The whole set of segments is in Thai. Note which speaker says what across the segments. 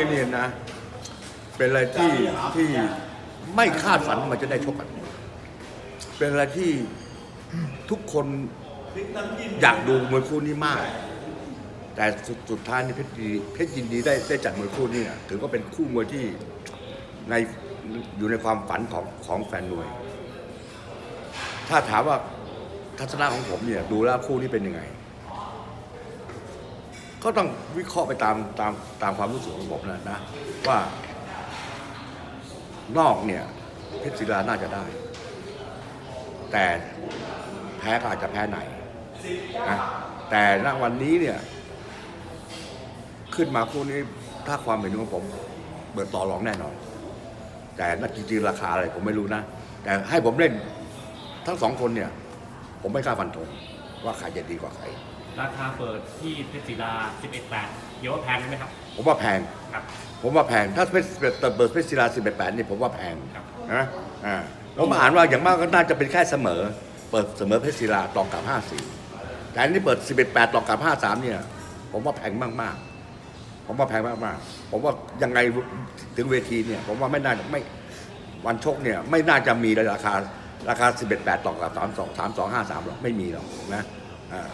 Speaker 1: นี้เนี่ยนะ เป็นอะไรที่ที่ไม่คาดฝันมันจะได้ชกกัน เป็นอะไรที่ทุกคนอยากดูมวยคู่นี้มาก แต่สุดสุดท้ายนี่เพชรยินดีเพชรยินดีได้ได้จัดมวยคู่นี้น่ะถือว่าเป็นคู่มวยที่ในอยู่ในความฝันของของแฟนมวย ถ้าถามว่าทัศนะของผมเนี่ย ดูแล้วคู่นี้เป็นยังไง ก็ต้องวิเคราะห์ไปตามตามตามความรู้สึกของผมนะนะ ว่านอกเนี่ยเพชรศิลาน่าจะได้ แต่แพ้ก็อาจจะแพ้ไหนนะแต่ณวันนี้เนี่ย ขึ้นมาคู่นี้ถ้าความเห็นของผมเบิดต่อรองแน่นอน แต่น่าจริงๆราคาอะไรผมไม่รู้นะ แต่ให้ผมเล่นทั้งสองคนเนี่ย ผมไม่กล้าฟันธงว่าใครจะดีกว่าใคร
Speaker 2: ราคาเปิดที่เพชรศิลา11 8เดี๋ยวว่าแพงไหมครับ
Speaker 1: ผมว่าแพง
Speaker 2: ครับ
Speaker 1: ผมว่าแพง ถ้าเป็นเปิดเพชรศิลาสิบแปดนี่ผมว่าแพง
Speaker 2: ครับ
Speaker 1: นะอ่าผมอ่านว่าอย่างมากก็น่าจะเป็นแค่เสมอ เปิดเสมอเพชรศิลาต่อกับห้าสี่แต่อันนี้เปิดสิบแปดต่อกับห้าสามเนี่ย ผมว่าแพงมากๆ ผมว่าแพงมากๆ ผมว่ายังไงถึงเวทีเนี่ย ผมว่าไม่น่าจะไม่วันชกเนี่ย ไม่น่าจะมีราคาราคาสิบแปดต่อกับสามสองสามสองห้าสามหรอกไม่มีหรอกนะอ่า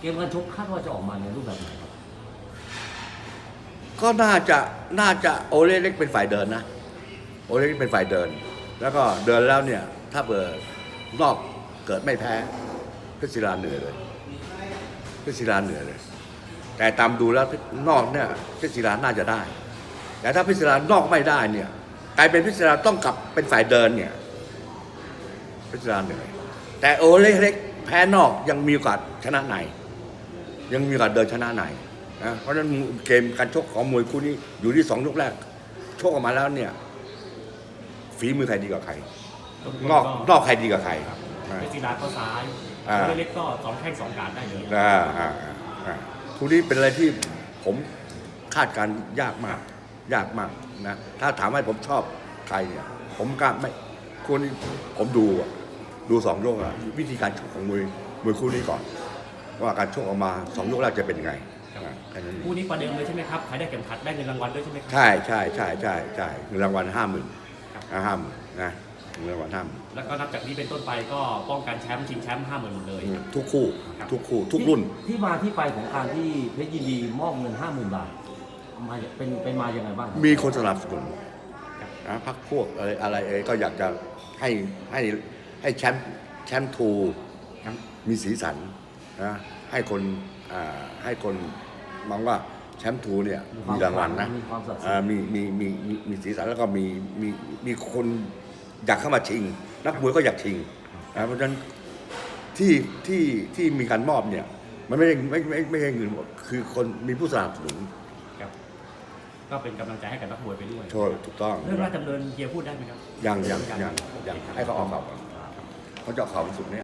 Speaker 3: เกมการชกคาดว่าจะออกมาในรูปแบบไหนครับ
Speaker 1: ก็น่าจะน่าจะโอเล่เล็กเป็นฝ่ายเดินนะ โอเล่เล็กเป็นฝ่ายเดิน แล้วก็เดินแล้วเนี่ย ถ้าเปิดนอกเกิดไม่แพ้เพชรศิลาเหนื่อยเลยเพชรศิลาเหนื่อยเลย แต่ตามดูแล้วนอกเนี่ยเพชรศิลาน่าจะได้ แต่ถ้าเพชรศิลานอกไม่ได้เนี่ยกลายเป็นเพชรศิลาต้องกลับเป็นฝ่ายเดินเนี่ยเพชรศิลาเหนื่อยแต่โอเล่เล็กแพ้นอกยังมีโอกาสชนะใน ยังมีโอกาสเดินชนะในนะเพราะฉะนั้นเกมการชกของมวยคู่นี้อยู่ที่สองยกแรกชกออกมาแล้วเนี่ยฝีมือใครดีกว่าใคร นอกนอกใครดีกว่าใครอ่า
Speaker 2: เพชรศิลาก็ซ้าย
Speaker 1: อ่า
Speaker 2: โอเล็กก็สองแข้งสองการได้เลย
Speaker 1: อ่าอ่าอ่าอ่าคู่นี้เป็นอะไรที่ผมคาดการณ์ยากมาก ยากมากนะถ้าถามว่าผมชอบใครเนี่ยผมกล้าไม่คู่นี้ผมดูอะดูสองยกอะวิธีการชกของมวยมวยคู่นี้ก่อน ว่าการชกออกมาสองยกแรกจะเป็นยังไงอ่าแค่นั้นเอง
Speaker 2: คู่นี้ประเดิมเลยใช่ไหมครับใครได้เข็มขัดได้เงินรางวัลด้วยใช่ไหมครับ
Speaker 1: ใช่ใช่ใช่ใช่ใช่เงินรางวัลห้าหมื่น
Speaker 2: ครับ
Speaker 1: ห้าหมื่นนะเงินรางวัลห้าหมื่น
Speaker 2: แล้วก็นับจากนี้เป็นต้นไปก็ป้องกันแชมป์ชิงแชมป์ห้าหมื่นหมดเลย
Speaker 1: ทุกคู่
Speaker 2: ครับ
Speaker 1: ทุกคู่ทุกรุ่น
Speaker 3: ที่มาที่ไปของการที่เพชรยินดีมอบเงินห้าหมื่นบาทมาเป็นเป็นมาอย่างไรบ้างครับ
Speaker 1: มีคนสนับสนุนนะพักพวกอะไรอะไรเอยก็อยากจะให้ให้ให้แชมป์แชมป์ทู
Speaker 2: ครับ
Speaker 1: มีสีสัน นะให้คนอ่าให้คนมองว่าแชมป์ทูเนี่ยมีรางวัลนะ
Speaker 3: มีความสัตย์
Speaker 1: อ่ามีมีมีมีมีสีสันแล้วก็มีมีมีคนอยากเข้ามาชิง นักมวยก็อยากชิงนะเพราะฉะนั้นที่ที่ที่มีการมอบเนี่ย มันไม่ได้ไม่ไม่ไม่ใช่เงินหมดคือคนมีผู้สนับสนุน
Speaker 2: ครับก็เป็นกำลังใจให้กับนักมวยไปด้วย
Speaker 1: โชว์ถูกต้อง
Speaker 2: เรื่องราชดำเนินเฮียพูดได้ไหมครับ
Speaker 1: ยังยังยังยังให้เขาออกข่าวก่อนเขาจะเอาข่าววันศุกร์นี้